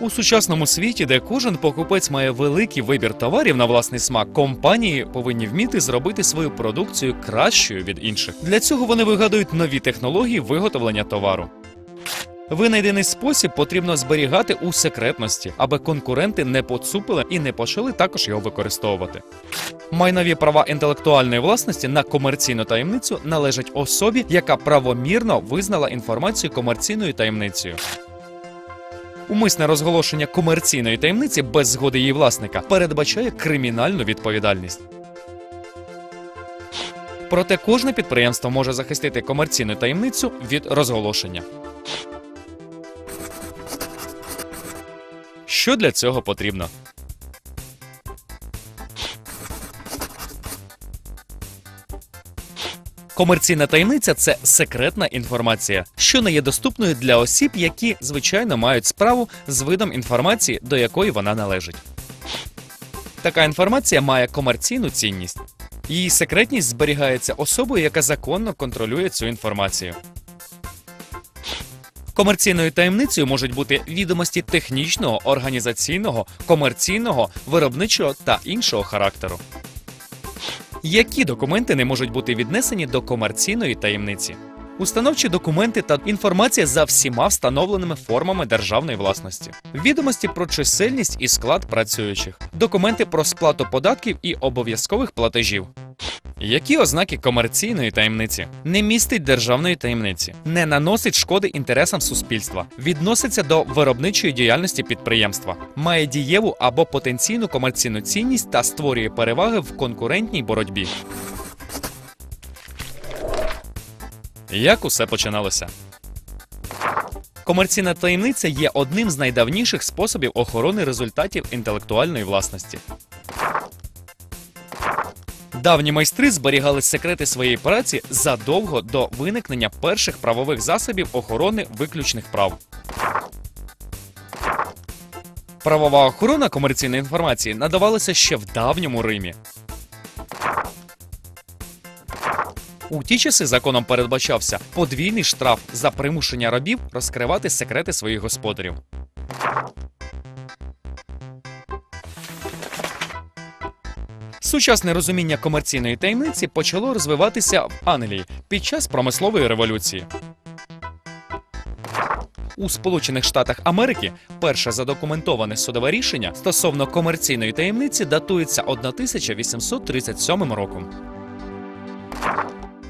У сучасному світі, де кожен покупець має великий вибір товарів на власний смак, компанії повинні вміти зробити свою продукцію кращою від інших. Для цього вони вигадують нові технології виготовлення товару. Винайдений спосіб потрібно зберігати у секретності, аби конкуренти не поцупили і не почали також його використовувати. Майнові права інтелектуальної власності на комерційну таємницю належать особі, яка правомірно визнала інформацію комерційною таємницею. Умисне розголошення комерційної таємниці без згоди її власника передбачає кримінальну відповідальність. Проте кожне підприємство може захистити комерційну таємницю від розголошення. Що для цього потрібно? Комерційна таємниця це секретна інформація, що не є доступною для осіб, які звичайно мають справу з видом інформації, до якої вона належить. Така інформація має комерційну цінність. Її секретність зберігається особою, яка законно контролює цю інформацію. Комерційною таємницею можуть бути відомості технічного, організаційного, комерційного, виробничого та іншого характеру. Які документи не можуть бути віднесені до комерційної таємниці? Установчі документи та інформація за всіма встановленими формами державної власності, відомості про чисельність і склад працюючих, документи про сплату податків і обов'язкових платежів. Які ознаки комерційної таємниці? Не містить державної таємниці, не наносить шкоди інтересам суспільства, відноситься до виробничої діяльності підприємства, має дієву або потенційну комерційну цінність та створює переваги в конкурентній боротьбі. Як усе починалося? Комерційна таємниця є одним з найдавніших способів охорони результатів інтелектуальної власності. Давні майстри зберігали секрети своєї праці задовго до виникнення перших правових засобів охорони виключних прав. Правова охорона комерційної інформації надавалася ще в давньому Римі. У ті часи законом передбачався подвійний штраф за примушення рабів розкривати секрети своїх господарів. Сучасне розуміння комерційної таємниці почало розвиватися в Англії під час промислової революції. У Сполучених Штатах Америки перше задокументоване судове рішення стосовно комерційної таємниці датується 1837 роком.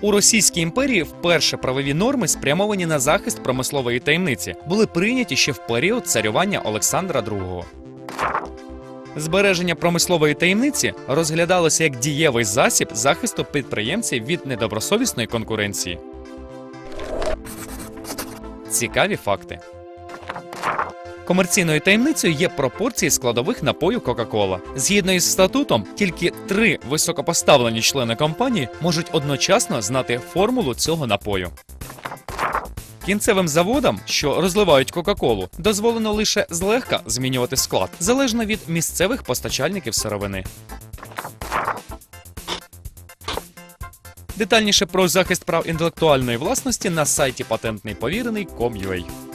У Російській імперії вперше правові норми, спрямовані на захист промислової таємниці, були прийняті ще в період царювання Олександра II. Збереження промислової таємниці розглядалося як дієвий засіб захисту підприємців від недобросовісної конкуренції. Цікаві факти. Комерційною таємницею є пропорції складових напою Кока-Кола. Згідно із статутом, тільки три високопоставлені члени компанії можуть одночасно знати формулу цього напою. Кінцевим заводам, що розливають Кока-Колу, дозволено лише злегка змінювати склад, залежно від місцевих постачальників сировини. Детальніше про захист прав інтелектуальної власності на сайті патентний повірений.com.ua.